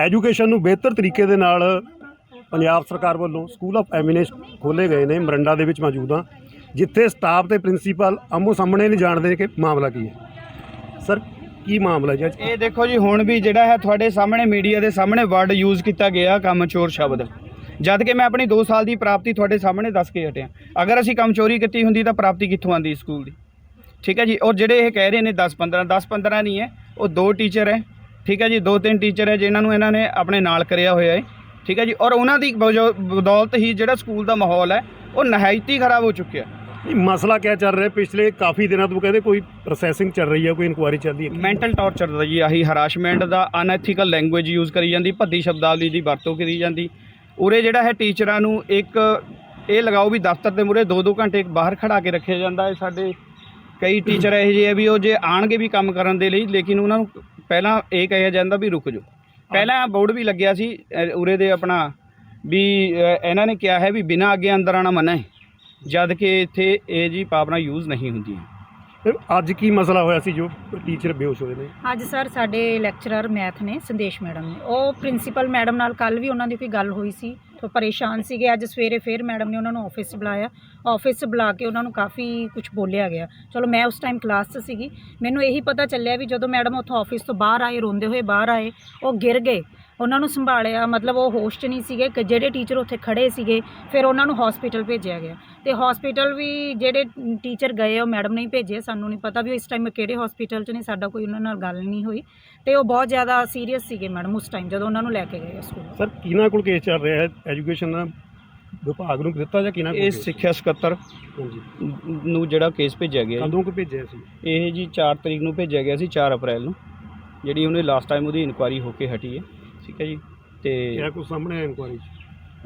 Education ਨੂੰ ਬਿਹਤਰ ਤਰੀਕੇ ਦੇ ਨਾਲ ਪੰਜਾਬ ਸਰਕਾਰ ਵੱਲੋਂ ਸਕੂਲ ਆਫ ਐਮਿਨੇਸ ਖੋਲੇ ਗਏ ਨੇ, ਮਰੰਡਾ ਦੇ ਵਿੱਚ ਮੌਜੂਦ ਹਾਂ, ਜਿੱਥੇ ਸਟਾਫ ਤੇ ਪ੍ਰਿੰਸੀਪਲ ਆਮੋ ਸਾਹਮਣੇ ਨਹੀਂ ਜਾਣਦੇ ਕਿ ਮਾਮਲਾ ਕੀ ਹੈ। ਸਰ ਕੀ ਮਾਮਲਾ ਜੀ ਇਹ ਦੇਖੋ ਜੀ, ਹੁਣ ਵੀ ਜਿਹੜਾ ਹੈ ਤੁਹਾਡੇ ਸਾਹਮਣੇ ਮੀਡੀਆ ਦੇ ਸਾਹਮਣੇ ਵਰਡ ਯੂਜ਼ ਕੀਤਾ ਗਿਆ ਕੰਮ ਚੋਰ ਸ਼ਬਦ। ਜਦ ਕਿ ਮੈਂ ਆਪਣੀ 2 ਸਾਲ ਦੀ ਪ੍ਰਾਪਤੀ ਤੁਹਾਡੇ ਸਾਹਮਣੇ ਦੱਸ ਕੇ ਹਟਿਆ। ਅਗਰ ਅਸੀਂ ਕੰਮ ਚੋਰੀ ਕੀਤੀ ਹੁੰਦੀ ਤਾਂ ਪ੍ਰਾਪਤੀ ਕਿੱਥੋਂ ਆਂਦੀ ਸਕੂਲ ਦੀ? ਠੀਕ ਹੈ ਜੀ, ਔਰ ਜਿਹੜੇ ਇਹ ਕਹਿ ਰਹੇ ਨੇ 10 15 10 15 ਨਹੀਂ ਹੈ, ਉਹ ਦੋ ਟੀਚਰ ਹੈ ਠੀਕ ਹੈ ਜੀ ਦੋ ਤਿੰਨ ਟੀਚਰ ਹੈ ਜਿਨ੍ਹਾਂ ਨੂੰ ਇਹਨਾਂ ਨੇ ਆਪਣੇ ਨਾਲ ਕਰਿਆ ਹੋਇਆ ਹੈ। ਠੀਕ ਹੈ ਜੀ ਔਰ ਉਹਨਾਂ ਦੀ ਬਜੋ- ਬਦੌਲਤ ਹੀ ਜਿਹੜਾ ਸਕੂਲ ਦਾ ਮਾਹੌਲ ਹੈ ਉਹ ਨਹਾਇਤੀ ਖਰਾਬ ਹੋ ਚੁੱਕਿਆ। ਇਹ ਮਸਲਾ ਕਿਆ ਚੱਲ ਰਿਹਾ? ਪਿਛਲੇ ਕਾਫੀ ਦਿਨਾਂ ਤੋਂ ਕਹਿੰਦੇ ਕੋਈ ਪ੍ਰੋਸੈਸਿੰਗ ਚੱਲ ਰਹੀ ਹੈ ਕੋਈ ਇਨਕੁਆਇਰੀ ਚੱਲ ਰਹੀ ਹੈ। ਮੈਂਟਲ ਟਾਰਚਰ ਦਾ ਜੀ ਆਹੀ ਹਰਾਸਮੈਂਟ ਦਾ ਅਨਐਥੀਕਲ ਲੈਂਗੁਏਜ ਯੂਜ਼ ਕਰੀ ਜਾਂਦੀ ਭੱਦੀ ਸ਼ਬਦਾਵਲੀ ਦੀ ਵਰਤੋਂ ਕਰੀ ਜਾਂਦੀ। ਉਰੇ ਜਿਹੜਾ ਹੈ ਟੀਚਰਾਂ ਨੂੰ ਇੱਕ ਇਹ ਲਗਾਓ ਵੀ ਦਫ਼ਤਰ ਦੇ ਮੂਹਰੇ 2-2 ਘੰਟੇ ਬਾਹਰ ਖੜਾ ਕੇ ਰੱਖਿਆ ਜਾਂਦਾ ਹੈ ਸਾਡੇ ਕਈ ਟੀਚਰ ਇਹੋ ਜਿਹੇ ਆ ਵੀ ਉਹ ਜੇ ਆਣਗੇ ਵੀ ਕੰਮ ਕਰਨ ਦੇ ਲਈ ਲੇਕਿਨ ਉਹਨਾਂ ਨੂੰ ਪਹਿਲਾਂ ਇਹ ਕਿਹਾ ਜਾਂਦਾ ਵੀ ਰੁਕ ਜਾਓ। ਪਹਿਲਾਂ ਬੋਰਡ ਵੀ ਲੱਗਿਆ ਸੀ ਅ, ਉਰੇ ਦੇ ਆਪਣਾ ਵੀ ਅ, ਇਹਨਾਂ ਨੇ ਕਿਹਾ ਹੈ ਵੀ ਬਿਨਾਂ ਅੱਗੇ ਅੰਦਰ ਆਣਾ ਮਨਾ ਹੈ ਜਦ ਕਿ ਇੱਥੇ ਇਹ ਜੀ ਪਾਵਰਾਂ ਯੂਜ਼ ਨਹੀਂ ਹੁੰਦੀਆਂ ਤੇ ਅੱਜ ਕੀ ਮਸਲਾ ਹੋਇਆ ਸੀ ਜੋ ਟੀਚਰ ਬੇਹੋਸ਼ ਹੋਏ ਨੇ? ਅੱਜ ਸਰ ਸਾਡੇ ਲੈਕਚਰਰ ਮੈਥ ਨੇ, ਸੰਦੇਸ਼ ਮੈਡਮ ਨੇ। ਉਹ ਪ੍ਰਿੰਸੀਪਲ ਮੈਡਮ ਨਾਲ ਕੱਲ ਵੀ ਉਹਨਾਂ ਦੀ ਕੋਈ ਗੱਲ ਹੋਈ ਸੀ। ਤੋਂ ਪਰੇਸ਼ਾਨ ਸੀਗੇ। ਅੱਜ ਸਵੇਰੇ ਫੇਰ ਮੈਡਮ ਨੇ ਉਹਨਾਂ ਨੂੰ ਆਫਿਸ 'ਚ ਬੁਲਾਇਆ। ਆਫਿਸ 'ਚ ਬੁਲਾ ਕੇ ਉਹਨਾਂ ਨੂੰ ਕਾਫੀ ਕੁਝ ਬੋਲਿਆ ਗਿਆ। ਚਲੋ ਮੈਂ ਉਸ ਟਾਈਮ ਕਲਾਸ 'ਚ ਸੀਗੀ। ਮੈਨੂੰ ਇਹੀ ਪਤਾ ਚੱਲਿਆ ਵੀ ਜਦੋਂ ਮੈਡਮ ਉੱਥੋਂ ਆਫਿਸ ਤੋਂ ਬਾਹਰ ਆਏ, ਰੋਂਦੇ ਹੋਏ ਬਾਹਰ ਆਏ, ਉਹ ਗਿਰ ਗਏ। ਉਹਨਾਂ ਨੂੰ ਸੰਭਾਲਿਆ ਮਤਲਬ ਉਹ ਹੋਸ਼ 'ਚ ਨਹੀਂ ਸੀਗੇ ਕਿ ਜਿਹੜੇ ਟੀਚਰ ਉੱਥੇ ਖੜੇ ਸੀਗੇ ਫਿਰ ਉਹਨਾਂ ਨੂੰ ਹਸਪੀਟਲ ਭੇਜਿਆ ਗਿਆ। ਤੇ ਹਸਪੀਟਲ ਵੀ ਜਿਹੜੇ ਟੀਚਰ ਗਏ ਉਹ ਮੈਡਮ ਨੇ ਹੀ ਭੇਜੇ ਸਾਨੂੰ ਨਹੀਂ ਪਤਾ ਵੀ ਉਹ ਇਸ ਟਾਈਮ ਕਿਹੜੇ ਹਸਪੀਟਲ 'ਚ ਨੇ ਸਾਡਾ ਕੋਈ ਉਹਨਾਂ ਨਾਲ ਗੱਲ ਨਹੀਂ ਹੋਈ। ਤੇ ਉਹ ਬਹੁਤ ਜ਼ਿਆਦਾ ਸੀਰੀਅਸ ਸੀਗੇ ਮੈਡਮ ਉਸ ਟਾਈਮ ਜਦੋਂ ਉਹਨਾਂ ਨੂੰ ਲੈ ਕੇ ਗਏ ਸਕੂਲ ਸਰ ਕਿਹਨਾਂ ਕੋਲ ਕੇਸ ਚੱਲ ਰਿਹਾ ਹੈ? ਐਜੂਕੇਸ਼ਨ ਦਾ ਵਿਭਾਗ ਨੂੰ ਦਿੱਤਾ ਜਾਂ ਕਿਹਨਾਂ ਕੋਲ ਇਹ? ਸਿੱਖਿਆ ਸਕੱਤਰ ਹਾਂਜੀ। ਨੂੰ ਜਿਹੜਾ ਕੇਸ ਭੇਜਿਆ ਗਿਆ। ਕਦੋਂ ਕੁ ਭੇਜਿਆ ਸੀ? ਇਹ ਜੀ 4 ਤਰੀਕ ਨੂੰ ਭੇਜਿਆ ਗਿਆ ਸੀ 4 ਅਪ੍ਰੈਲ ਨੂੰ ਜਿਹੜੀ ਉਹਨੇ ਲਾਸਟ ਟਾਈਮ ਉਹਦੀ ਇਨਕੁਆਇਰੀ ਹੋ ਕੇ ਹਟੀ ਹੈ। ਠੀਕ ਹੈ ਜੀ ਤੇ ਕਿਆ ਕੁਝ ਸਾਹਮਣੇ ਆਇਆ 'ਚ?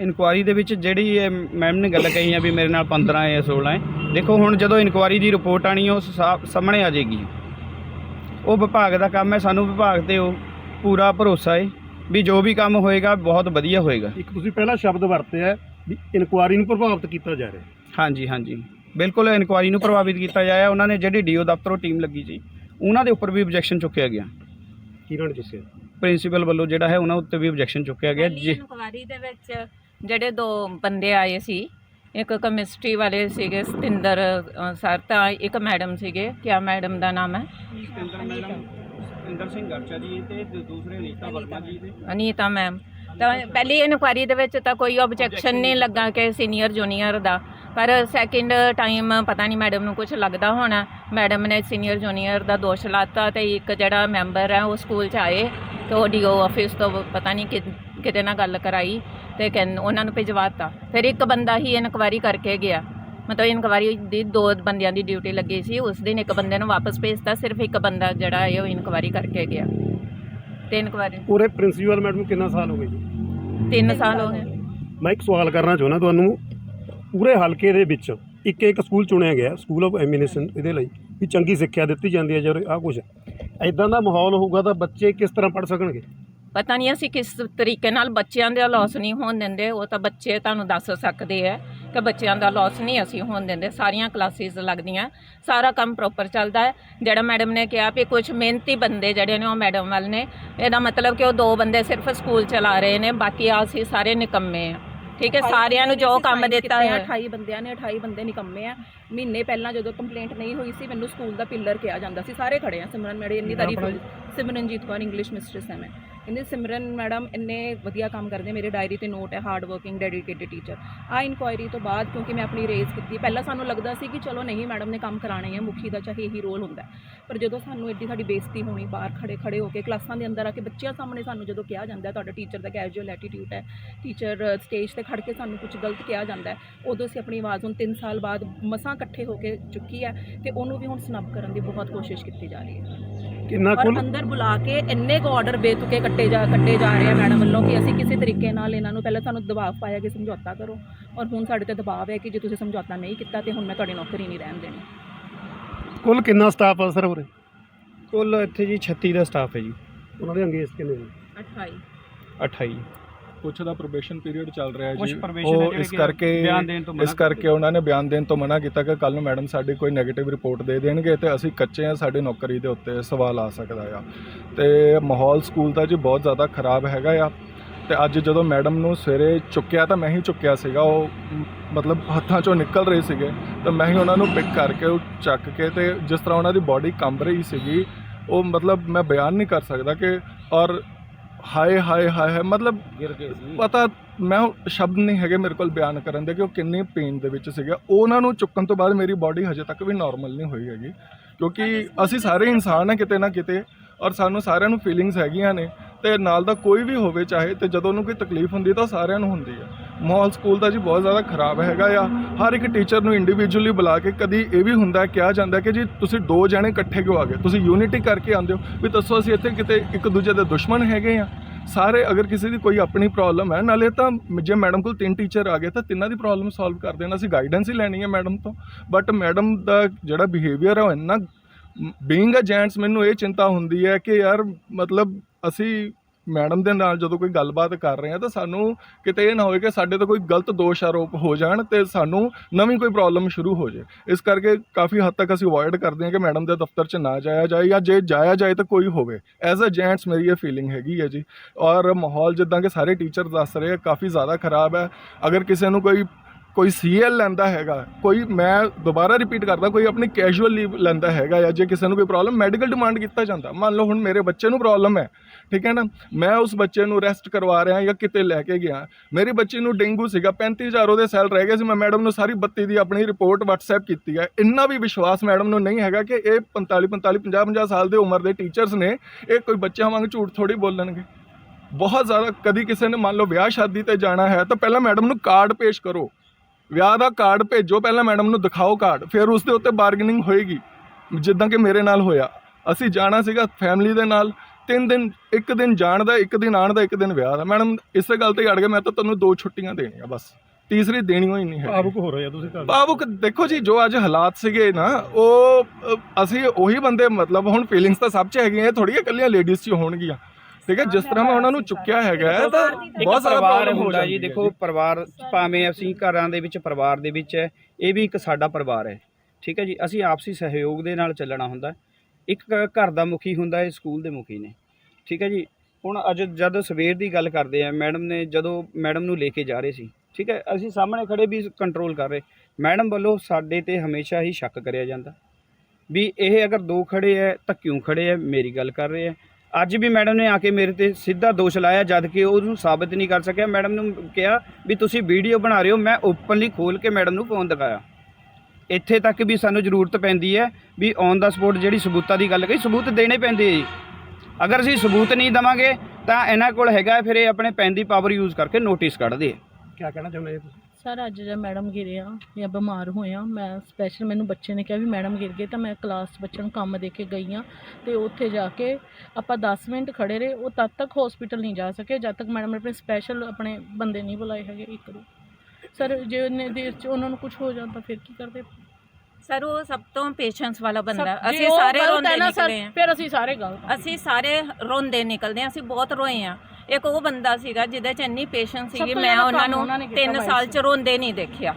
ਇਨਕੁਆਇਰੀ ਦੇ ਵਿੱਚ ਜਿਹੜੀ ਇਹ ਮੈਮ ਨੇ ਗੱਲ ਕਹੀ ਹੈ ਵੀ ਮੇਰੇ ਨਾਲ 15 ਹੈ 16 ਹੈ ਦੇਖੋ ਹੁਣ ਜਦੋਂ ਇਨਕੁਆਇਰੀ ਦੀ ਰਿਪੋਰਟ ਆਣੀ ਹੈ ਉਸ ਸਾ- ਸਾਹਮਣੇ ਆ ਜਾਏਗੀ। ਉਹ ਵਿਭਾਗ ਦਾ ਕੰਮ ਹੈ ਸਾਨੂੰ ਵਿਭਾਗ ਤੇ ਉਹ ਪੂਰਾ ਭਰੋਸਾ ਹੈ ਵੀ ਜੋ ਵੀ ਕੰਮ ਹੋਏਗਾ ਬਹੁਤ ਵਧੀਆ ਹੋਏਗਾ। ਇੱਕ ਤੁਸੀਂ ਪਹਿਲਾ ਸ਼ਬਦ ਵਰਤਿਆ ਹੈ ਵੀ ਇਨਕੁਆਇਰੀ ਨੂੰ ਪ੍ਰਭਾਵਿਤ ਕੀਤਾ ਜਾ ਰਿਹਾ ਹੈ। ਹਾਂਜੀ ਹਾਂਜੀ। ਬਿਲਕੁਲ ਇਨਕੁਆਇਰੀ ਨੂੰ ਪ੍ਰਭਾਵਿਤ ਕੀਤਾ ਜਾਇਆ ਉਹਨਾਂ ਨੇ ਜਿਹੜੀ ਡੀਓ ਦਫ਼ਤਰੋਂ ਟੀਮ ਲੱਗੀ ਸੀ ਉਹਨਾਂ ਦੇ ਉੱਪਰ ਵੀ ਆਬਜੈਕਸ਼ਨ ਚੁੱਕਿਆ ਗਿਆ। ਕਿਹਨਾਂ ਨੇ ਦੱਸਿਆ ਪ੍ਰਿੰਸੀਪਲ ਵੱਲੋਂ ਜਿਹੜਾ ਹੈ ਉਹਨਾਂ ਉੱਤੇ ਵੀ ਆਬਜੈਕਸ਼ਨ ਚੁੱਕਿਆ ਗਿਆ ਪਹਿਲੀ ਜੇ ਇਨਕੁਆਰੀ ਦੇ ਵਿੱਚ ਜਿਹੜੇ ਦੋ ਬੰਦੇ ਆਏ ਸੀ ਇੱਕ ਕੈਮਿਸਟਰੀ ਵਾਲੇ ਸੀਗੇ ਸਤਿੰਦਰ ਅ, ਸਰ ਤਾਂ ਇੱਕ ਮੈਡਮ ਸੀਗੇ ਕਿਆ ਮੈਡਮ ਦਾ ਨਾਮ ਹੈ? ਇੰਦਰ ਸਿੰਘ ਗਰਚਾ ਜੀ ਤੇ ਦੂਸਰੇ ਨੀਤਾ ਵਰਮਾ ਜੀ ਤੇ ਅਨੀਤਾ ਮੈਮ। ਤਾਂ ਪਹਿਲੀ ਇਨਕੁਆਰੀ ਦੇ ਵਿੱਚ ਤਾਂ ਕੋਈ ਆਬਜੈਕਸ਼ਨ ਨਹੀਂ ਲੱਗਾ ਕਿ ਸੀਨੀਅਰ ਜੂਨੀਅਰ ਦਾ। ਪਰ ਸੈਕਿੰਡ ਟਾਈਮ ਪਤਾ ਨਹੀਂ ਮੈਡਮ ਨੂੰ ਕੁਝ ਲੱਗਦਾ ਹੋਣਾ। ਮੈਡਮ ਨੇ ਸੀਨੀਅਰ ਜੂਨੀਅਰ ਦਾ ਦੋਸ਼ ਲਾਤਾ ਤੇ ਇੱਕ ਜਿਹੜਾ ਮੈਂਬਰ ਹੈ ਉਹ ਸਕੂਲ ਚ ਆਏ। ਤੇ ਉਹ ਡੀਓ ਆਫਿਸ ਤੋਂ ਪਤਾ ਨਹੀਂ ਕਿ ਕਿਤੇ ਨਾਲ ਗੱਲ ਕਰਾਈ ਤੇ ਕਹਿੰ ਉਹਨਾਂ ਨੂੰ ਭਿਜਵਾਤਾ ਫਿਰ ਇੱਕ ਬੰਦਾ ਹੀ ਇਨਕੁਆਰੀ ਕਰਕੇ ਗਿਆ। ਮਤਲਬ ਇਨਕੁਆਰੀ ਦੀ ਦੋ ਬੰਦਿਆਂ ਦੀ ਡਿਊਟੀ ਲੱਗੀ ਸੀ ਉਸ ਦਿਨ ਇੱਕ ਬੰਦੇ ਨੂੰ ਵਾਪਸ ਭੇਜਤਾ ਸਿਰਫ ਇੱਕ ਬੰਦਾ ਜਿਹੜਾ ਹੈ ਉਹ ਇਨਕੁਆਰੀ ਕਰਕੇ ਗਿਆ। ਤੇ ਇਨਕੁਆਰੀ ਉਹਦੇ ਪ੍ਰਿੰਸੀਪਲ ਮੈਡਮ ਨੂੰ ਕਿੰਨਾ ਸਾਲ ਹੋ ਗਏ ਜੀ? 3 ਸਾਲ ਹੋ ਗਏ। ਮੈਂ ਇੱਕ ਸਵਾਲ ਕਰਨਾ ਚਾਹੁੰਦਾ ਤੁਹਾਨੂੰ। ਪੂਰੇ ਹਲਕੇ ਦੇ ਵਿੱਚ ਇੱਕ ਇੱਕ ਸਕੂਲ ਚੁਣਿਆ ਗਿਆ ਸਕੂਲ ਆਫ ਐਮਿਨੇਸ਼ਨ ਇਹਦੇ ਲਈ। ਵੀ ਚੰਗੀ ਸਿੱਖਿਆ ਦਿੱਤੀ ਜਾਂਦੀ ਹੈ ਜਦ ਆਹ ਕੁਝ ਐਦਾਂ ਦਾ ਮਾਹੌਲ ਹੋਊਗਾ ਤਾਂ ਬੱਚੇ ਕਿਸ ਤਰ੍ਹਾਂ ਪੜ੍ਹ ਸਕਣਗੇ? ਪਤਾ ਨਹੀਂ ਅਸੀਂ ਕਿਸ ਤਰੀਕੇ ਨਾਲ ਬੱਚਿਆਂ ਦਾ ਲਾਸ ਨਹੀਂ ਹੋਣ ਦਿੰਦੇ, ਉਹ ਤਾਂ ਬੱਚੇ ਤੁਹਾਨੂੰ ਦੱਸ ਸਕਦੇ ਆ ਕਿ ਬੱਚਿਆਂ ਦਾ ਲਾਸ ਨਹੀਂ ਅਸੀਂ ਹੋਣ ਦਿੰਦੇ, ਸਾਰੀਆਂ ਕਲਾਸਿਸ ਲੱਗਦੀਆਂ, ਸਾਰਾ ਕੰਮ ਪ੍ਰੋਪਰ ਚੱਲਦਾ ਹੈ। ਜਿਹੜਾ ਮੈਡਮ ਨੇ ਕਿਹਾ ਵੀ ਕੁਝ ਮਿਹਨਤੀ ਬੰਦੇ ਜਿਹੜੇ ਨੇ ਉਹ ਮੈਡਮ ਵੱਲ ਨੇ, ਇਹਦਾ ਮਤਲਬ ਕਿ ਉਹ ਦੋ ਬੰਦੇ ਸਿਰਫ ਸਕੂਲ ਚਲਾ ਰਹੇ ਨੇ, ਬਾਕੀ ਅਸੀਂ ਸਾਰੇ ਨਿਕੰਮੇ ਆ ਠੀਕ ਹੈ ਸਾਰਿਆਂ ਨੂੰ ਜੋ ਕੰਮ ਦਿੱਤਾ ਹੈ 28 ਬੰਦਿਆਂ ਨੇ 28 ਬੰਦੇ ਨਿਕੰਮੇ ਆ। ਮਹੀਨੇ ਪਹਿਲਾਂ ਜਦੋਂ ਕੰਪਲੇਂਟ ਨਹੀਂ ਹੋਈ ਸੀ ਮੈਨੂੰ ਸਕੂਲ ਦਾ ਪਿੱਲਰ ਕਿਹਾ ਜਾਂਦਾ ਸੀ ਸਾਰੇ ਖੜੇ ਆ ਸਿਮਰਨ ਮੈਡਮ ਇੰਨੀ ਤਾਰੀਫ ਸਿਮਰਨਜੀਤ ਕੌਰ ਇੰਗਲਿਸ਼ ਮਿਸਟਰਸ ਹੈ ਮੈਂ। ਕਹਿੰਦੇ ਸਿਮਰਨ ਮੈਡਮ ਇੰਨੇ ਵਧੀਆ ਕੰਮ ਕਰਦੇ ਮੇਰੇ ਡਾਇਰੀ ਤੇ ਨੋਟ ਹੈ ਹਾਰਡ ਵਰਕਿੰਗ ਡੈਡੀਕੇਟਡ ਟੀਚਰ ਆ ਇਨਕੁਆਇਰੀ ਤੋਂ ਬਾਅਦ ਕਿਉਂਕਿ ਮੈਂ ਆਪਣੀ ਰੇਜ਼ ਕੀਤੀ, ਪਹਿਲਾਂ ਸਾਨੂੰ ਲੱਗਦਾ ਸੀ ਕਿ ਚਲੋ ਨਹੀਂ ਮੈਡਮ ਨੇ ਕੰਮ ਕਰਾਣੇ ਹੈ ਮੁਖੀ ਦਾ ਚਾਹੇ ਇਹੀ ਰੋਲ ਹੁੰਦਾ। ਪਰ ਜਦੋਂ ਸਾਨੂੰ ਐਡੀ ਸਾਡੀ ਬੇਇੱਜ਼ਤੀ ਹੋਣੀ, ਬਾਹਰ ਖੜੇ ਖੜੇ ਹੋ ਕੇ ਕਲਾਸਾਂ ਦੇ ਅੰਦਰ ਆ ਕੇ ਬੱਚਿਆਂ ਸਾਹਮਣੇ ਸਾਨੂੰ ਜਦੋਂ ਕਿਹਾ ਜਾਂਦਾ, ਤੁਹਾਡਾ ਟੀਚਰ ਦਾ ਕੈਜੂਅਲ ਐਟੀਟਿਊਡ ਹੈ ਟੀਚਰ ਸਟੇਜ ਤੇ ਖੜ ਕੇ ਸਾਨੂੰ ਕੁਝ ਗਲਤ ਕਿਹਾ ਜਾਂਦਾ ਉਦੋਂ ਅਸੀਂ ਆਪਣੀ ਆਵਾਜ਼ ਹੁਣ 3 ਸਾਲ ਬਾਅਦ ਮਸਾਂ ਇਕੱਠੇ ਹੋ ਕੇ ਚੁੱਕੀ ਹੈ ਤੇ ਉਹਨੂੰ ਵੀ ਹੁਣ ਸਨੱਬ ਕਰਨ ਦੀ ਬਹੁਤ ਕੋਸ਼ਿਸ਼ ਕੀਤੀ ਜਾ ਰਹੀ ਹੈ। ਕਿੰਨਾ ਔਰ ਕੁੱਲ ਅੰਦਰ ਬੁਲਾ ਕੇ ਇੰਨੇ ਕੁ ਆਰਡਰ ਬੇਤੁਕੇ ਕੱਟੇ ਜਾ ਕੱਟੇ ਜਾ ਰਹੇ ਆ ਮੈਡਮ ਵੱਲੋਂ ਕਿ ਅਸੀਂ ਕਿਸੇ ਤਰੀਕੇ ਨਾਲ ਇਹਨਾਂ ਨੂੰ ਪਹਿਲਾਂ ਸਾਨੂੰ ਦਬਾਅ ਪਾਇਆ ਕਿ ਸਮਝੌਤਾ ਕਰੋ। ਔਰ ਹੁਣ ਸਾਡੇ ਤੇ ਦਬਾਅ ਹੈ ਕਿ ਜੇ ਤੁਸੀਂ ਸਮਝੌਤਾ ਨਹੀਂ ਕੀਤਾ ਤੇ ਹੁਣ ਮੈਂ ਤੁਹਾਡੀ ਨੌਕਰੀ ਨਹੀਂ ਰਹਿਣ ਦੇਣੀ। ਕੁੱਲ ਕਿੰਨਾ ਸਟਾਫ ਆ ਸਰ ਉਰੇ ਕੁੱਲ ਇੱਥੇ ਜੀ 36 ਦਾ ਸਟਾਫ ਹੈ ਜੀ। ਉਹਨਾਂ ਦੇ ਅੰਗੇਜ ਕਿੰਨੇ ਨੇ? 28 28 ਕੁਝ ਦਾ ਪ੍ਰੋਬੇਸ਼ਨ ਪੀਰੀਅਡ ਚੱਲ ਰਿਹਾ ਕੁਛ ਜੀ ਹੈ ਉਹ ਜਿਹੜੇ ਇਸ ਕਿ ਕਰਕੇ ਬਿਆਨ ਦੇਣ ਤੋਂ ਮਨਾ ਇਸ ਕਰਕੇ ਉਹਨਾਂ ਨੇ ਬਿਆਨ ਦੇਣ ਤੋਂ ਮਨਾ ਕੀਤਾ ਕਿ ਕੱਲ ਨੂੰ ਮੈਡਮ ਸਾਡੀ ਕੋਈ 네ਗੇਟਿਵ ਰਿਪੋਰਟ ਦੇ ਦੇਣਗੇ ਤੇ ਅਸੀਂ ਕੱਚੇ ਆ ਸਾਡੀ ਨੌਕਰੀ ਦੇ ਉੱਤੇ ਸਵਾਲ ਆ ਸਕਦਾ ਆ। ਤੇ ਮਾਹੌਲ ਸਕੂਲ ਦਾ ਜੀ ਬਹੁਤ ਜ਼ਿਆਦਾ ਖਰਾਬ ਹੈਗਾ ਆ। ਤੇ ਅੱਜ ਜਦੋਂ ਮੈਡਮ ਨੂੰ ਸਵੇਰੇ ਚੁੱਕਿਆ ਤਾਂ ਮੈਂ ਹੀ ਚੁੱਕਿਆ ਸੀਗਾ ਉਹ ਮ, ਮਤਲਬ ਹੱਥਾਂ ਚੋਂ ਨਿਕਲ ਰਹੇ ਸੀਗੇ। ਤਾਂ ਮੈਂ ਹੀ ਉਹਨਾਂ ਨੂੰ ਪਿਕ ਕਰਕੇ ਉਹ ਚੱਕ ਕੇ ਤੇ ਜਿਸ ਤਰ੍ਹਾਂ ਉਹਨਾਂ ਦੀ ਬਾਡੀ ਕੰਬ ਰਹੀ ਸੀਗੀ ਉਹ ਮਤਲਬ ਮੈਂ ਬਿਆਨ ਨਹੀਂ ਕਰ ਸਕਦਾ ਕਿ ਔਰ ਹਾਏ ਹਾਏ ਹਾਏ ਹਾਏ ਮਤਲਬ ਪਤਾ ਮੈਂ ਉਹ ਸ਼ਬਦ ਨਹੀਂ ਹੈਗੇ ਮੇਰੇ ਕੋਲ ਬਿਆਨ ਕਰਨ ਦੇ ਕਿ ਉਹ ਕਿੰਨੇ ਪੇਨ ਦੇ ਵਿੱਚ ਸੀਗਾ। ਉਹਨਾਂ ਨੂੰ ਚੁੱਕਣ ਤੋਂ ਬਾਅਦ ਮੇਰੀ ਬਾਡੀ ਹਜੇ ਤੱਕ ਵੀ ਨਾਰਮਲ ਨਹੀਂ ਹੋਈ ਹੈਗੀ। ਕਿਉਂਕਿ ਅਸੀਂ ਸਾਰੇ ਇਨਸਾਨ ਆ ਕਿਤੇ ਨਾ ਕਿਤੇ ਔਰ ਸਾਨੂੰ ਸਾਰਿਆਂ ਨੂੰ ਫੀਲਿੰਗਸ ਹੈਗੀਆਂ ਨੇ ਤੇ ਨਾਲ ਦਾ ਕੋਈ ਵੀ ਹੋਵੇ ਚਾਹੇ ਤੇ ਜਦੋਂ ਉਹਨੂੰ ਕੋਈ ਤਕਲੀਫ ਹੁੰਦੀ ਤਾਂ ਸਾਰਿਆਂ ਨੂੰ ਹੁੰਦੀ ਹੈ। ਮਾਹੌਲ ਸਕੂਲ ਦਾ ਜੀ ਬਹੁਤ ਜ਼ਿਆਦਾ ਖਰਾਬ ਹੈਗਾ ਆ। ਹਰ ਇੱਕ ਟੀਚਰ ਨੂੰ ਇੰਡੀਵਿਜੂਅਲੀ ਬੁਲਾ ਕੇ ਕਦੀ ਇਹ ਵੀ ਹੁੰਦਾ ਕਿਹਾ ਜਾਂਦਾ ਕਿ ਜੀ ਤੁਸੀਂ ਦੋ ਜਣੇ ਇਕੱਠੇ ਕਿਉਂ ਆ ਗਏ? ਤੁਸੀਂ ਯੂਨਿਟੀ ਕਰਕੇ ਆਉਂਦੇ ਹੋ। ਵੀ ਦੱਸੋ ਅਸੀਂ ਇੱਥੇ ਕਿਤੇ ਇੱਕ ਦੂਜੇ ਦੇ ਦੁਸ਼ਮਣ ਹੈਗੇ ਆ। ਸਾਰੇ ਅਗਰ ਕਿਸੇ ਦੀ ਕੋਈ ਆਪਣੀ ਪ੍ਰੋਬਲਮ ਹੈ, ਨਾਲੇ ਤਾਂ ਜੇ ਮੈਡਮ ਕੋਲ ਤਿੰਨ ਟੀਚਰ ਆ ਗਏ ਤਾਂ ਤਿੰਨਾਂ ਦੀ ਪ੍ਰੋਬਲਮ ਸੋਲਵ ਕਰ ਦੇਣਾ। ਅਸੀਂ ਗਾਈਡੈਂਸ ਹੀ ਲੈਣੀ ਹੈ ਮੈਡਮ ਤੋਂ। ਬਟ ਮੈਡਮ ਦਾ ਜਿਹੜਾ ਬਿਹੇਵੀਅਰ ਹੈ ਉਹ ਇੰਨਾ ਬੀਇੰਗ ਅ ਜੈਂਟਸ ਮੈਨੂੰ ਇਹ ਚਿੰਤਾ ਹੁੰਦੀ ਹੈ ਕਿ ਯਾਰ ਮਤਲਬ ਅਸੀਂ ਮੈਡਮ ਦੇ ਨਾਲ ਜਦੋਂ ਕੋਈ ਗੱਲਬਾਤ ਕਰ ਰਹੇ ਹਾਂ ਤਾਂ ਸਾਨੂੰ ਕਿਤੇ ਇਹ ਨਾ ਹੋਵੇ ਕਿ ਸਾਡੇ ਤੇ ਕੋਈ ਗਲਤ ਦੋਸ਼ ਆਰੋਪ ਹੋ ਜਾਣ ਤੇ ਸਾਨੂੰ ਨਵੀਂ ਕੋਈ ਪ੍ਰੋਬਲਮ ਸ਼ੁਰੂ ਹੋ ਜਾਏ ਇਸ ਕਰਕੇ ਕਾਫੀ ਹੱਦ ਤੱਕ ਅਸੀਂ ਅਵੋਇਡ ਕਰਦੇ ਹਾਂ ਕਿ ਮੈਡਮ ਦੇ ਦਫ਼ਤਰ 'ਚ ਨਾ ਜਾਇਆ ਜਾਏ ਜਾਂ ਜੇ ਜਾਇਆ ਜਾਏ ਤਾਂ ਕੋਈ ਹੋਵੇ। ਐਜ਼ ਅ ਜੈਂਟਸ ਮੇਰੀ ਇਹ ਫੀਲਿੰਗ ਹੈਗੀ ਹੈ ਜੀ। ਔਰ ਮਾਹੌਲ ਜਿੱਦਾਂ ਕਿ ਸਾਰੇ ਟੀਚਰ ਦੱਸ ਰਹੇ ਆ, ਕਾਫੀ ਜ਼ਿਆਦਾ ਖਰਾਬ ਹੈ। ਅਗਰ ਕਿਸੇ ਨੂੰ ਕੋਈ ਕੋਈ ਸੀਐਲ ਲੈਂਦਾ ਹੈਗਾ, ਕੋਈ ਮੈਂ ਦੁਬਾਰਾ ਰਿਪੀਟ ਕਰਦਾ, ਕੋਈ ਆਪਣੀ ਕੈਜੂਅਲ ਲੀਵ ਲੈਂਦਾ ਹੈਗਾ ਜਾਂ ਜੇ ਕਿਸੇ ਨੂੰ ਕੋਈ ਪ੍ਰੋਬਲਮ ਮੈਡੀਕਲ ਡਿਮਾਂਡ ਕੀਤਾ ਜਾਂਦਾ। ਮੰਨ ਲਓ ਹੁਣ ਮੇਰੇ ਬੱਚੇ ਨੂੰ ਪ੍ਰੋਬਲਮ ਹੈ, ਠੀਕ ਹੈ ਨਾ? ਮੈਂ ਉਸ ਬੱਚੇ ਨੂੰ ਰੈਸਟ ਕਰਵਾ ਰਿਹਾ ਜਾਂ ਕਿਤੇ ਲੈ ਕੇ ਗਿਆ। ਮੇਰੀ ਬੱਚੇ ਨੂੰ ਡੇਂਗੂ ਸੀਗਾ 35000 ਉਹਦੇ ਸੈੱਲ ਰਹਿ ਗਏ ਸੀ। ਮੈਂ ਮੈਡਮ ਨੂੰ ਸਾਰੀ ਬੱਤੀ ਦੀ ਆਪਣੀ ਰਿਪੋਰਟ WhatsApp ਕੀਤੀ ਹੈ। ਇੰਨਾ ਵੀ ਵਿਸ਼ਵਾਸ ਮੈਡਮ ਨੂੰ ਨਹੀਂ ਹੈਗਾ ਕਿ ਇਹ 45 45 50 50 ਸਾਲ ਦੇ ਉਮਰ ਦੇ ਟੀਚਰਸ ਨੇ ਇਹ ਕੋਈ ਬੱਚਿਆਂ ਵਾਂਗ ਝੂਠ ਥੋੜੀ ਬੋਲਣਗੇ। ਬਹੁਤ ਜ਼ਿਆਦਾ ਕਦੀ ਕਿਸੇ ਨੇ ਮੰਨ ਲਓ ਵਿਆਹ ਸ਼ਾਦੀ ਤੇ ਜਾਣਾ ਹੈ, ਤਾਂ ਪਹਿਲਾਂ ਮੈਡਮ ਨੂੰ ਕਾਰਡ ਪੇਸ਼ ਕਰੋ। ਵਿਆਹ ਦਾ ਕਾਰਡ ਭੇਜੋ ਪਹਿਲਾਂ ਮੈਡਮ ਨੂੰ ਦਿਖਾਓ ਕਾਰਡ ਫਿਰ ਉਸ ਦੇ ਉੱਤੇ ਬਾਰਗੇਨਿੰਗ ਹੋਏਗੀ ਜਿੱਦਾਂ ਕਿ ਮੇਰੇ ਨਾਲ ਹੋਇਆ। ਅਸੀਂ ਜਾਣਾ ਸੀਗਾ ਫੈਮਿਲੀ ਦੇ ਨਾਲ ਤਿੰਨ ਦਿਨ ਇੱਕ ਦਿਨ ਜਾਣ ਦਾ ਇੱਕ ਦਿਨ ਆਉਣ ਦਾ ਇੱਕ ਦਿਨ ਵਿਆਹ ਦਾ। ਮੈਡਮ ਇਸੇ ਗੱਲ ਤੇ ਅੜ ਗਏ ਮੈਂ ਤਾਂ ਤੁਹਾਨੂੰ ਦੋ ਛੁੱਟੀਆਂ ਦੇਣੀਆਂ ਬਸ। ਤੀਸਰੀ ਦੇਣੀ ਹੋਈ ਨਹੀਂ ਹੈ ਭਾਵੁਕ ਹੋ ਰਹੇ ਆ ਤੁਸੀਂ ਘਰ। ਭਾਵੁਕ ਦੇਖੋ ਜੀ ਜੋ ਅੱਜ ਹਾਲਾਤ ਸੀਗੇ ਨਾ ਉਹ ਅਸੀਂ ਉਹੀ ਬੰਦੇ ਮਤਲਬ ਹੁਣ ਫੀਲਿੰਗਸ ਤਾਂ ਸਭ 'ਚ ਹੈਗੀਆਂ ਇਹ ਥੋੜੀ ਇਕੱਲੀਆਂ ਲੇਡੀਜ਼ 'ਚ ਹੋਣਗੀਆਂ। ਠੀਕ ਹੈ ਜਿਸ ਤਰ੍ਹਾਂ ਮੈਂ ਉਹਨਾਂ ਨੂੰ ਚੁੱਕਿਆ ਹੈਗਾ ਹੈ, ਤਾਂ ਬਹੁਤ ਸਾਰਾ ਪਰਿਵਾਰ ਹੋ ਹੁੰਦਾ ਜਾਂਦੀ ਜੀ ਹੈ ਦੇਖੋ ਪਰਿਵਾਰ ਭਾਵੇਂ ਅਸੀਂ ਘਰਾਂ ਦੇ ਵਿੱਚ ਪਰਿਵਾਰ ਦੇ ਵਿੱਚ ਹੈ ਇਹ ਵੀ ਇੱਕ ਸਾਡਾ ਪਰਿਵਾਰ ਹੈ। ਠੀਕ ਹੈ ਜੀ ਅਸੀਂ ਆਪਸੀ ਸਹਿਯੋਗ ਦੇ ਨਾਲ ਚੱਲਣਾ ਹੁੰਦਾ ਹੈ। ਇੱਕ ਘ- ਘਰ ਦਾ ਮੁਖੀ ਹੁੰਦਾ ਹੈ ਸਕੂਲ ਦੇ ਮੁਖੀ ਨੇ। ਠੀਕ ਹੈ ਜੀ ਹੁਣ ਅੱਜ ਜਦ ਸਵੇਰ ਦੀ ਗੱਲ ਕਰਦੇ ਆ ਮੈਡਮ ਨੇ ਜਦੋਂ ਮੈਡਮ ਨੂੰ ਲੈ ਕੇ ਜਾ ਰਹੇ ਸੀ ਠੀਕ ਹੈ ਅਸੀਂ ਸਾਹਮਣੇ ਖੜੇ ਵੀ ਕੰਟਰੋਲ ਕਰ ਰਹੇ। ਮੈਡਮ ਵੱਲੋਂ ਸਾਡੇ ਤੇ ਹਮੇਸ਼ਾ ਹੀ ਸ਼ੱਕ ਕਰਿਆ ਜਾਂਦਾ। ਵੀ ਇਹ ਅਗਰ ਦੋ ਖੜੇ ਹੈ ਤਾਂ ਕਿਉਂ ਖੜੇ ਹੈ ਮੇਰੀ ਗੱਲ ਕਰ ਰਹੇ ਹੈ। ਅੱਜ ਵੀ ਮੈਡਮ ਨੇ ਆ ਕੇ ਮੇਰੇ ਤੇ ਸਿੱਧਾ ਦੋਸ਼ ਲਾਇਆ, ਜਦ ਕਿ ਉਹਨੂੰ ਸਾਬਤ ਨਹੀਂ ਕਰ ਸਕਿਆ। ਮੈਡਮ ਨੂੰ ਕਿਹਾ ਵੀ ਤੁਸੀਂ ਵੀਡੀਓ ਬਣਾ ਰਹੇ ਹੋ, ਮੈਂ ਓਪਨਲੀ ਖੋਲ ਕੇ ਮੈਡਮ ਨੂੰ ਫੋਨ ਦਿਖਾਇਆ। ਇੱਥੇ ਤੱਕ ਵੀ ਸਾਨੂੰ ਜ਼ਰੂਰਤ ਪੈਂਦੀ ਹੈ ਵੀ ਔਨ ਦਾ ਸਪੋਰਟ ਜਿਹੜੀ ਸਬੂਤਾਂ ਦੀ ਗੱਲ ਕਹੀ, ਸਬੂਤ ਦੇਣੇ ਪੈਂਦੇ ਜੀ। ਅਗਰ ਅਸੀਂ ਸਬੂਤ ਨਹੀਂ ਦਵਾਂਗੇ ਤਾਂ ਇਹਨਾਂ ਕੋਲ ਹੈਗਾ ਫਿਰ ਇਹ ਆਪਣੇ ਪੈਨ ਦੀ ਪਾਵਰ ਯੂਜ਼ ਕਰਕੇ ਨੋਟਿਸ ਕੱਢਦੇ ਆ। ਕੀ ਕਹਿਣਾ ਚਾਹੁੰਦੇ ਜੀ ਤੁਸੀਂ? ਸਰ ਅੱਜ ਜਦ ਮੈਡਮ ਗਿਰੇ ਆ ਜਾਂ ਬਿਮਾਰ ਹੋਏ ਆ ਮੈਂ ਸਪੈਸ਼ਲ ਮੈਨੂੰ ਬੱਚੇ ਨੇ ਕਿਹਾ ਵੀ ਮੈਡਮ ਗਿਰ ਗਏ ਤਾਂ ਮੈਂ ਕਲਾਸ ਬੱਚਿਆਂ ਨੂੰ ਕੰਮ ਦੇ ਕੇ ਗਈ ਆ ਤੇ ਉੱਥੇ ਜਾ ਕੇ ਆਪਾਂ 10 ਮਿੰਟ ਖੜੇ ਰਹੇ ਉਹ ਤਦ ਤੱਕ ਹਸਪੀਟਲ ਨਹੀਂ ਜਾ ਸਕੇ ਜਦ ਤੱਕ ਮੈਡਮ ਨੇ ਆਪਣੇ ਸਪੈਸ਼ਲ ਆਪਣੇ ਬੰਦੇ ਨਹੀਂ ਬੁਲਾਏ ਹੈਗੇ ਇੱਕ ਦੋ। ਸਰ ਜੇ ਉਹਨੇ ਦੇਰ 'ਚ ਉਹਨਾਂ ਨੂੰ ਕੁਝ ਹੋ ਜਾਂਦਾ ਫਿਰ ਕੀ ਕਰਦੇ ਸਰ ਉਹ ਸਭ ਤੋਂ ਪੇਸ਼ੈਂਸ ਵਾਲਾ ਬੰਦਾ। ਸਭ- ਜੇ ਅਸੀਂ ਉਹ ਸਾਰੇ ਗਲਤ ਰੋਂਦੇ ਨਾ ਸਰ, ਨਿਕਲੇ ਆ। ਫਿਰ ਅਸੀਂ ਸਾਰੇ ਗਲਤ ਆ। ਅਸੀਂ ਸਾਰੇ ਰੋਂਦੇ ਨਿਕਲਦੇ ਆ ਅਸੀਂ ਬਹੁਤ ਰੋਏ ਆ। ਇੱਕ ਉਹ ਬੰਦਾ ਸੀਗਾ ਜਿਹਦੇ ਚ ਇੰਨੀ ਪੇਸ਼ੈਂਸ ਸੀਗੀ ਮੈਂ ਉਹਨਾਂ ਨੇ ਨੂੰ ਕੀਤਾ 3 ਭਾਈ ਸਾਲ। ਚ। ਰੋਂਦੇ ਨਹੀਂ ਦੇਖਿਆ।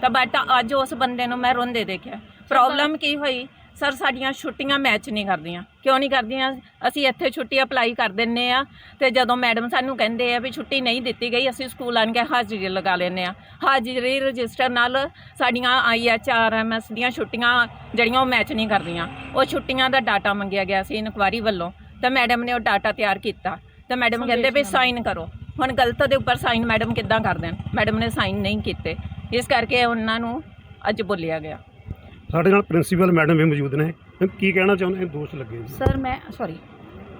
ਤਾਂ ਬਟ ਅੱਜ ਉਸ ਬੰਦੇ ਨੂੰ ਮੈਂ ਰੋਂਦੇ ਦੇਖਿਆ। ਪ੍ਰੋਬਲਮ ਕੀ ਹੋਈ? ਸਰ ਸਾਡੀਆਂ ਛੁੱਟੀਆਂ ਮੈਚ ਨਹੀਂ ਕਰਦੀਆਂ। ਕਿਉਂ ਨਹੀਂ ਕਰਦੀਆਂ? ਅਸੀਂ ਇੱਥੇ ਛੁੱਟੀ ਅਪਲਾਈ ਕਰ ਦਿੰਨੇ ਆ ਤੇ ਜਦੋਂ ਮੈਡਮ ਸਾਨੂੰ ਕਹਿੰਦੇ ਆ ਵੀ ਛੁੱਟੀ ਨਹੀਂ ਦਿੱਤੀ ਗਈ ਅਸੀਂ ਸਕੂਲ ਆਣ ਕੇ ਹਾਜ਼ਰੀ ਲਗਾ ਲੈਂਦੇ ਆ। ਹਾਜ਼ਰੀ ਰਜਿਸਟਰ ਨਾਲ ਸਾਡੀਆਂ ਆਈਐਚਆਰਐਮਐਸ ਦੀਆਂ ਛੁੱਟੀਆਂ ਜਿਹੜੀਆਂ ਉਹ ਮੈਚ ਨਹੀਂ ਕਰਦੀਆਂ। ਉਹ ਛੁੱਟੀਆਂ ਦਾ ਡਾਟਾ ਮੰਗਿਆ ਗਿਆ ਸੀ ਇਨਕੁਆਰੀ ਵੱਲੋਂ। ਤਾਂ ਮੈਡਮ ਨੇ ਉਹ ਡਾਟਾ ਤਿਆਰ ਕੀਤਾ। ਤਾਂ ਮੈਡਮ ਕਹਿੰਦੇ ਵੀ ਸਾਈਨ ਕਰੋ। ਹੁਣ ਗਲਤ ਦੇ ਉੱਪਰ ਸਾਈਨ ਮੈਡਮ ਕਿੱਦਾਂ ਕਰ ਦੇਣ? ਮੈਡਮ ਨੇ ਸਾਈਨ ਨਹੀਂ ਕੀਤੇ। ਇਸ ਕਰਕੇ ਉਹਨਾਂ ਨੂੰ ਅੱਜ ਬੋਲਿਆ ਗਿਆ। ਸਾਡੇ ਨਾਲ ਪ੍ਰਿੰਸੀਪਲ ਮੈਡਮ ਵੀ ਮੌਜੂਦ ਨੇ। ਮੈਮ, ਕੀ ਕਹਿਣਾ ਚਾਹੁੰਦੇ? ਹੋ ਦੋਸ਼ ਲੱਗੇ ਜੀ। ਸਰ ਮੈਂ ਸੌਰੀ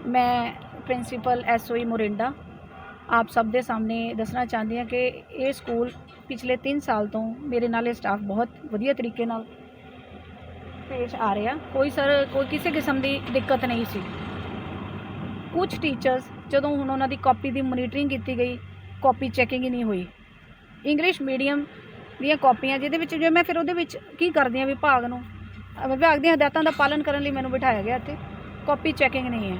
ਮੈਂ ਪ੍ਰਿੰਸੀਪਲ ਐਸਓਈ ਮੋਰਿੰਡਾ ਆਪ ਸਭ ਦੇ ਸਾਹਮਣੇ ਦੱਸਣਾ ਚਾਹੁੰਦੀ ਹਾਂ ਕਿ ਇਹ ਸਕੂਲ ਪਿਛਲੇ 3 ਸਾਲ ਤੋਂ ਮੇਰੇ ਨਾਲ ਇਹ ਸਟਾਫ ਬਹੁਤ ਵਧੀਆ ਤਰੀਕੇ ਨਾਲ ਪੇਸ਼ ਆ ਰਿਹਾ। ਕੋਈ ਸਰ ਕੋਈ ਕਿਸੇ ਕਿਸਮ ਦੀ ਦਿੱਕਤ ਨਹੀਂ ਸੀ। ਕੁਝ ਟੀਚਰਸ ਜਦੋਂ ਹੁਣ ਉਹਨਾਂ ਦੀ ਕਾਪੀ ਦੀ ਮੋਨੀਟਰਿੰਗ ਕੀਤੀ ਗਈ, ਕਾਪੀ ਚੈਕਿੰਗ ਹੀ ਨਹੀਂ ਹੋਈ। ਇੰਗਲਿਸ਼ ਮੀਡੀਅਮ ਦੀਆਂ ਕਾਪੀਆਂ, ਜਿਹਦੇ ਵਿੱਚ ਜੇ ਮੈਂ ਫਿਰ ਉਹਦੇ ਵਿੱਚ ਕੀ ਕਰਦੀ ਹਾਂ ਵਿਭਾਗ ਨੂੰ? ਵਿਭਾਗ ਦੀਆਂ ਹਦਾਇਤਾਂ ਦਾ ਪਾਲਣ ਕਰਨ ਲਈ ਮੈਨੂੰ ਬਿਠਾਇਆ ਗਿਆ ਇੱਥੇ। ਕਾਪੀ ਚੈਕਿੰਗ ਨਹੀਂ ਹੈ।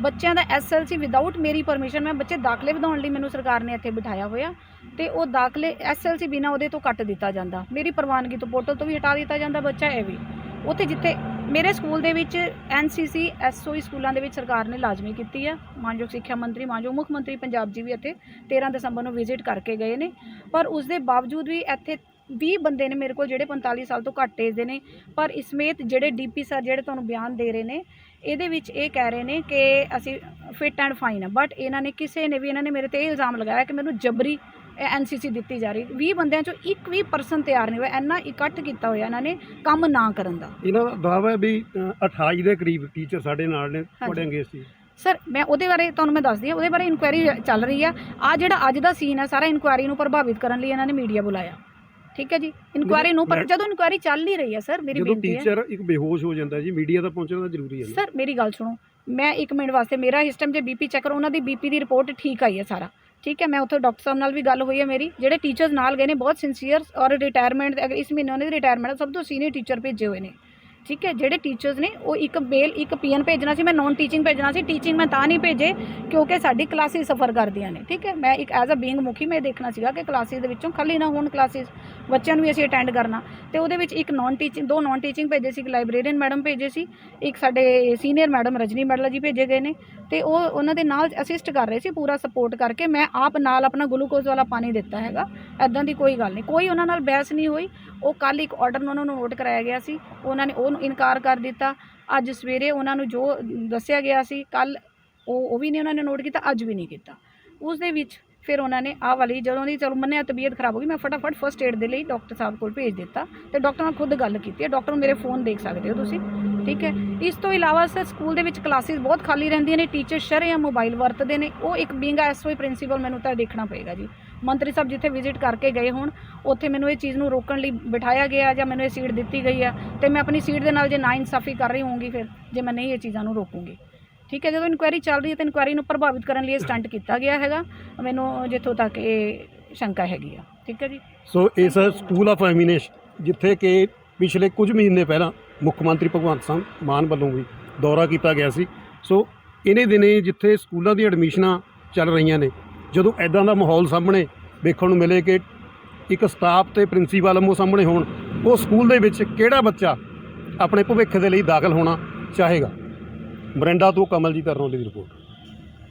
ਬੱਚਿਆਂ ਦਾ ਐਸਐਲਸੀ ਵਿਦਆਊਟ ਮੇਰੀ ਪਰਮਿਸ਼ਨ ਮੈਂ ਬੱਚੇ ਦਾਖਲੇ ਵਧਾਉਣ ਲਈ ਮੈਨੂੰ ਸਰਕਾਰ ਨੇ ਇੱਥੇ ਬਿਠਾਇਆ ਹੋਇਆ। ਤੇ ਉਹ ਦਾਖਲੇ ਐਸਐਲਸੀ ਬਿਨਾ ਉਹਦੇ ਤੋਂ ਕੱਟ ਦਿੱਤਾ ਜਾਂਦਾ। ਮੇਰੀ ਪ੍ਰਵਾਨਗੀ ਤੋਂ, ਪੋਰਟਲ ਤੋਂ ਵੀ ਹਟਾ ਦਿੱਤਾ ਜਾਂਦਾ ਬੱਚਾ, ਇਹ ਵੀ। ਉੱਥੇ ਜਿੱਥੇ ਮੇਰੇ ਸਕੂਲ ਦੇ ਵਿੱਚ ਐਨਸੀਸੀ ਐਸਓਈ ਸਕੂਲਾਂ ਦੇ ਵਿੱਚ ਸਰਕਾਰ ਨੇ ਲਾਜ਼ਮੀ ਕੀਤੀ ਹੈ ਮਾਨਯੋਗ ਸਿੱਖਿਆ ਮੰਤਰੀ, ਮਾਨਯੋਗ ਮੁੱਖ ਮੰਤਰੀ ਪੰਜਾਬ ਜੀ ਵੀ ਇੱਥੇ 13 ਦਸੰਬਰ ਨੂੰ ਵਿਜ਼ਿਟ ਕਰਕੇ ਗਏ ਨੇ। ਪਰ ਉਸ ਦੇ ਬਾਵਜੂਦ ਵੀ ਇੱਥੇ 20 ਬੰਦੇ ਨੇ ਮੇਰੇ ਕੋਲ ਜਿਹੜੇ 45 ਸਾਲ ਤੋਂ ਘੱਟ ਏਜ ਦੇ ਨੇ, ਪਰ ਇਸ ਸਮੇਤ ਜਿਹੜੇ ਡੀਪੀ ਸਰ ਜਿਹੜੇ ਤੁਹਾਨੂੰ ਬਿਆਨ ਦੇ ਰਹੇ ਨੇ, ਇਹਦੇ ਵਿੱਚ ਇਹ ਕਹਿ ਰਹੇ ਨੇ ਕਿ ਅਸੀਂ ਫਿਟ ਐਂਡ ਫਾਈਨ ਆ। ਬਟ ਇਹਨਾਂ ਨੇ ਕਿਸੇ ਨੇ ਵੀ, ਇਹਨਾਂ ਨੇ ਮੇਰੇ ਤੇ ਇਹ ਇਲਜ਼ਾਮ ਲਗਾਇਆ ਕਿ ਮੈਨੂੰ ਜਬਰੀ ਐਨਸੀਸੀ ਦਿੱਤੀ ਜਾ ਰਹੀ। 20 ਬੰਦਿਆਂ ਚੋਂ ਇੱਕ ਵੀ ਪਰਸਨ ਤਿਆਰ ਨਹੀਂ ਹੋਇਆ ਇੰਨਾ ਇਕੱਠ ਕੀਤਾ ਹੋਇਆ ਇਹਨਾਂ ਨੇ ਕੰਮ ਨਾ ਕਰਨ ਦਾ। ਇਹਨਾਂ ਦਾ ਦਾਅਵਾ ਹੈ ਵੀ ਅ, 28 ਦੇ ਕਰੀਬ ਟੀਚਰ ਸਾਡੇ ਨਾਲ ਨੇ ਤੁਹਾਡੇ ਅੰਗੇਜ ਸੀ। ਸਰ ਮੈਂ ਉਹਦੇ ਬਾਰੇ ਤੁਹਾਨੂੰ ਮੈਂ ਦੱਸਦੀ ਹਾਂ ਉਹਦੇ ਬਾਰੇ ਇਨਕੁਆਇਰੀ ਚੱਲ ਰਹੀ ਆ। ਆ ਜਿਹੜਾ ਅੱਜ ਦਾ ਸੀਨ ਹੈ ਸਾਰਾ ਇਨਕੁਆਇਰੀ ਨੂੰ ਪ੍ਰਭਾਵਿਤ ਕਰਨ ਲਈ ਇਹਨਾਂ ਨੇ ਮੀਡੀਆ ਬੁਲਾਇਆ। ਠੀਕ ਹੈ ਜੀ? ਇਨਕੁਆਇਰੀ ਨੂੰ ਪਰ ਮੈਂ- ਜਦੋਂ ਇਨਕੁਆਇਰੀ ਚੱਲ ਹੀ ਰਹੀ ਹੈ ਸਰ ਮੇਰੀ ਜਦੋਂ ਬੇਨਤੀ ਹੈ। ਟੀਚਰ ਇੱਕ ਬੇਹੋਸ਼ ਹੋ ਜਾਂਦਾ ਜੀ ਮੀਡੀਆ ਦਾ ਪਹੁੰਚਣਾ ਤਾਂ ਜ਼ਰੂਰੀ ਹੈ ਨਾ। ਸਰ ਮੇਰੀ ਗੱਲ ਸੁਣੋ। ਮੈਂ 1 ਮਿੰਟ ਵਾਸਤੇ ਮੇਰਾ ਇਸ ਟਾਈਮ ਜੇ ਬੀਪੀ ਚੈੱਕ ਕਰੋ ਉਹਨਾਂ ਦੀ ਬੀਪੀ ਦੀ ਰਿਪੋਰਟ ਠੀਕ ਆਈ ਹੈ ਸਾਰਾ। ਠੀਕ ਹੈ, ਮੈਂ ਉੱਥੇ ਡਾਕਟਰ ਸਾਹਿਬ ਨਾਲ ਵੀ ਗੱਲ ਹੋਈ ਹੈ ਮੇਰੀ, ਜਿਹੜੇ ਟੀਚਰਸ ਨਾਲ ਗਏ ਨੇ, ਬਹੁਤ ਸਿੰਸੀਅਰ ਔਰ ਰਿਟਾਇਰਮੈਂਟ ਅਗਰ ਇਸ ਮਹੀਨੇ ਉਹਨਾਂ ਦੀ ਰਿਟਾਇਰਮੈਂਟ ਸਭ ਤੋਂ ਸੀਨੀਅਰ ਟੀਚਰ ਭੇਜੇ ਹੋਏ ਨੇ। ਠੀਕ ਹੈ, ਜਿਹੜੇ ਟੀਚਰਸ ਨੇ, ਉਹ ਇੱਕ ਮੇਲ ਇੱਕ ਪੀਐਨ ਭੇਜਣਾ ਸੀ, ਮੈਂ ਨੌਨ ਟੀਚਿੰਗ ਭੇਜਣਾ ਸੀ ਟੀਚਿੰਗ ਮੈਂ ਤਾਂ ਨਹੀਂ ਭੇਜੇ, ਕਿਉਂਕਿ ਸਾਡੀ ਕਲਾਸਿਸ ਸਫਰ ਕਰਦੀਆਂ ਨੇ। ਠੀਕ ਹੈ, ਮੈਂ ਇੱਕ ਐਜ਼ ਅ ਬੀਇੰਗ ਮੁਖੀ, ਮੈਂ ਦੇਖਣਾ ਸੀਗਾ ਕਿ ਕਲਾਸਿਸ ਦੇ ਵਿੱਚੋਂ ਖਾਲੀ ਨਾ ਹੋਣ ਕਲਾਸਿਸ ਬੱਚਿਆਂ ਨੂੰ ਵੀ ਅਸੀਂ ਅਟੈਂਡ ਕਰਨਾ। ਤੇ ਉਹਦੇ ਵਿੱਚ ਇੱਕ ਨੌਨ ਟੀਚਿੰਗ ਦੋ ਨੌਨ ਟੀਚਿੰਗ ਭੇਜੇ ਸੀ, ਇੱਕ ਲਾਇਬ੍ਰੇਰੀਅਨ ਮੈਡਮ ਭੇਜੇ ਸੀ, ਇੱਕ ਸਾਡੇ ਸੀਨੀਅਰ ਮੈਡਮ ਰਜਨੀ ਮੈਡਲਾ ਜੀ ਭੇਜੇ ਗਏ ਨੇ ਤੇ ਉਹ ਉਹਨਾਂ ਦੇ ਨਾਲ ਅਸਿਸਟ ਕਰ ਰਹੇ ਸੀ ਪੂਰਾ ਸਪੋਰਟ ਕਰਕੇ। ਮੈਂ ਆਪ ਨਾਲ ਆਪਣਾ ਗਲੂਕੋਜ਼ ਵਾਲਾ ਪਾਣੀ ਦਿੱਤਾ ਹੈਗਾ। ਐਦਾਂ ਦੀ ਕੋਈ ਗੱਲ ਨਹੀਂ। ਕੋਈ ਉਹਨਾਂ ਨਾਲ ਬਹਿਸ ਨਹੀਂ ਹੋਈ। ਉਹ ਕੱਲ ਇੱਕ ਆਰਡਰ ਨੂੰ ਉਹਨਾਂ ਨੂੰ ਨੋਟ ਕਰਾਇਆ ਗਿਆ ਸੀ। ਉਹਨਾਂ ਨੇ ਉਹਨੂੰ ਇਨਕਾਰ ਕਰ ਦਿੱਤਾ। ਅੱਜ ਸਵੇਰੇ ਉਹਨਾਂ ਨੂੰ ਜੋ ਦੱਸਿਆ ਗਿਆ ਸੀ ਕੱਲ ਉਹ ਉਹ ਵੀ ਨਹੀਂ ਉਹਨਾਂ ਨੇ ਨੋਟ ਕੀਤਾ, ਅੱਜ ਵੀ ਨਹੀਂ ਕੀਤਾ। ਉਸ ਦੇ ਵਿੱਚ ਫਿਰ ਉਹਨਾਂ ਨੇ ਆਹ ਵਾਲੀ ਜਦੋਂ ਦੀ ਚਲੋ ਮੰਨਿਆ ਤਬੀਅਤ ਖਰਾਬ ਹੋ ਗਈ, ਮੈਂ ਫਟਾਫਟ ਫਸਟ ਏਡ ਦੇ ਲਈ ਡਾਕਟਰ ਸਾਹਿਬ ਕੋਲ ਭੇਜ ਦਿੱਤਾ। ਤੇ ਡਾਕਟਰ ਨਾਲ ਖੁਦ ਗੱਲ ਕੀਤੀ ਹੈ। ਡਾਕਟਰ ਨੂੰ ਮੇਰੇ ਫੋਨ ਦੇਖ ਸਕਦੇ ਹੋ ਤੁਸੀਂ। ਠੀਕ ਹੈ। ਇਸ ਤੋਂ ਇਲਾਵਾ ਸਰ, ਸਕੂਲ ਦੇ ਵਿੱਚ ਕਲਾਸਿਸ ਬਹੁਤ ਖਾਲੀ ਰਹਿੰਦੀਆਂ ਨੇ, ਟੀਚਰ ਸ਼ਰੇਆਮ ਮੋਬਾਈਲ ਵਰਤਦੇ ਨੇ। ਉਹ ਇੱਕ ਬੀਂਗ ਐਸਓਈ ਪ੍ਰਿੰਸੀਪਲ ਮੈਨੂੰ ਤਾਂ ਦੇਖਣਾ ਪਏਗਾ ਜੀ। ਮੰਤਰੀ ਸਾਹਿਬ ਜਿੱਥੇ ਵਿਜ਼ਿਟ ਕਰਕੇ ਗਏ ਹੋਣ, ਉੱਥੇ ਮੈਨੂੰ ਇਹ ਚੀਜ਼ ਨੂੰ ਰੋਕਣ ਲਈ ਬਿਠਾਇਆ ਗਿਆ ਜਾਂ ਮੈਨੂੰ ਇਹ ਸੀਟ ਦਿੱਤੀ ਗਈ ਆ ਤੇ ਮੈਂ ਆਪਣੀ ਸੀਟ ਦੇ ਨਾਲ ਜੇ ਨਾ ਇਨਸਾਫੀ ਕਰ ਰਹੀ ਹੋਊਂਗੀ ਫਿਰ ਜੇ ਮੈਂ ਨਹੀਂ ਇਹ ਚੀਜ਼ਾਂ ਨੂੰ ਰੋਕੂੰਗੀ। ਠੀਕ ਹੈ, ਜਦੋਂ ਇਨਕੁਆਇਰੀ ਚੱਲ ਰਹੀ ਹੈ ਤਾਂ ਇਨਕੁਆਇਰੀ ਨੂੰ ਪ੍ਰਭਾਵਿਤ ਕਰਨ ਲਈ ਇਹ ਸਟੰਟ ਕੀਤਾ ਗਿਆ ਹੈਗਾ। ਮੈਨੂੰ ਜਿੱਥੋਂ ਤੱਕ ਇਹ ਸ਼ੰਕਾ ਹੈਗੀ ਆ। ਠੀਕ ਹੈ ਜੀ। ਸੋ ਇਸ ਸਕੂਲ ਆਫ ਐਮੀਨੇਸ਼ ਜਿੱਥੇ ਕਿ ਪਿਛਲੇ ਕੁਝ ਮਹੀਨੇ ਪਹਿਲਾਂ ਮੁੱਖ ਮੰਤਰੀ ਭਗਵੰਤ ਸਿੰਘ ਮਾਨ ਵੱਲੋਂ ਵੀ ਦੌਰਾ ਕੀਤਾ ਗਿਆ ਸੀ। ਸੋ ਇਹਨੇ ਦਿਨੇ ਜਿੱਥੇ ਸਕੂਲਾਂ ਦੀ ਐਡਮਿਸ਼ਨਾਂ ਚੱਲ ਰਹੀਆਂ ਨੇ, ਜਦੋਂ ਐਦਾਂ ਦਾ ਮਾਹੌਲ ਸਾਹਮਣੇ ਵੇਖਣ ਨੂੰ ਮਿਲੇ ਕਿ ਇੱਕ ਸਟਾਫ ਤੇ ਪ੍ਰਿੰਸੀਪਲ ਮੋ ਸਾਹਮਣੇ ਹੋਣ, ਉਹ ਸਕੂਲ ਦੇ ਵਿੱਚ ਕਿਹੜਾ ਬੱਚਾ ਆਪਣੇ ਭਵਿੱਖ ਦੇ ਲਈ ਦਾਖਲ ਹੋਣਾ ਚਾਹੇਗਾ? ਬਰਿੰਡਾ ਤੋਂ ਕਮਲਜੀਤ ਅਰਨੋਲੀ ਦੀ ਰਿਪੋਰਟ